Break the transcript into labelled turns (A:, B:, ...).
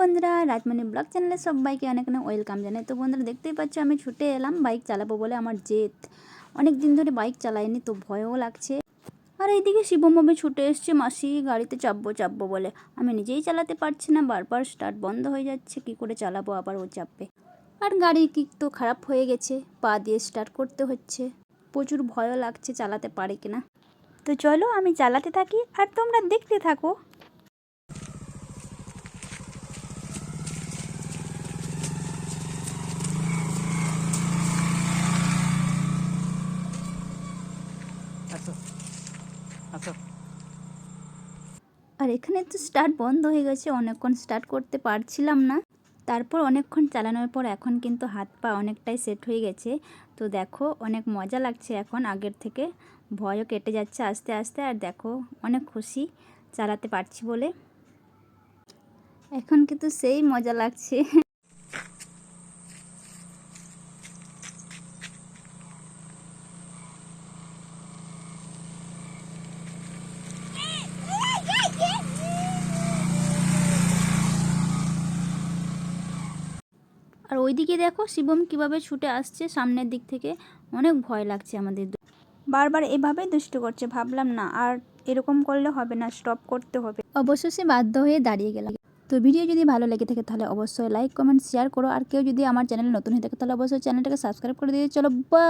A: বন্ধুরা, রাজমণি ব্লগ চ্যানেলে সবাইকে অনেক অনেক ওয়েলকাম জানাই। তো বন্ধুরা, দেখতেই পাচ্ছ আমি ছুটে এলাম বাইক চালাবো বলে আমার জেদ। অনেক দিন ধরে বাইক চালাইনি, তো ভয়ও লাগছে। আর এইদিকে শিবমভাবে ছুটে এসছে, মাসি, গাড়িতে চাপবো চাপবো বলে। আমি নিজেই চালাতে পারছি না, বারবার স্টার্ট বন্ধ হয়ে যাচ্ছে, কি করে চালাবো আবার ও চাপবে? আর গাড়ির কিক তো খারাপ হয়ে গেছে, পা দিয়ে স্টার্ট করতে হচ্ছে। প্রচুর ভয়ও লাগছে, চালাতে পারে কিনা। তো চলো, আমি চালাতে থাকি, আর তোমরা দেখতে থাকো
B: আসো
A: আর এখানে তো স্টার্ট বন্ধ হয়ে গেছে, অনেকক্ষণ স্টার্ট করতে পারছিলাম না। তারপর অনেকক্ষণ চালানোর পর এখন কিন্তু হাত পা অনেকটাই সেট হয়ে গেছে। তো দেখো, অনেক মজা লাগছে এখন, আগের থেকে ভয়ও কেটে যাচ্ছে আস্তে আস্তে। আর দেখো, অনেক খুশি চালাতে পারছি বলে। এখন কিন্তু সেই মজা লাগছে। আর ওইদিকে দেখো শিবম কীভাবে ছুটে আসছে সামনের দিক থেকে। অনেক ভয় লাগছে আমাদের বারবার এভাবে দুষ্ট করছে, ভাবলাম না আর এরকম করলে হবে না স্টপ করতে হবে। অবশ্যই সে বাধ্য হয়ে দাঁড়িয়ে গেলাম। তো ভিডিও যদি ভালো লেগে থাকে তাহলে অবশ্যই লাইক কমেন্ট শেয়ার করো। আর কেউ যদি আমার চ্যানেলে নতুন হয়ে থাকে তাহলে অবশ্যই চ্যানেলটাকে সাবস্ক্রাইব করে দিয়ে চলো বা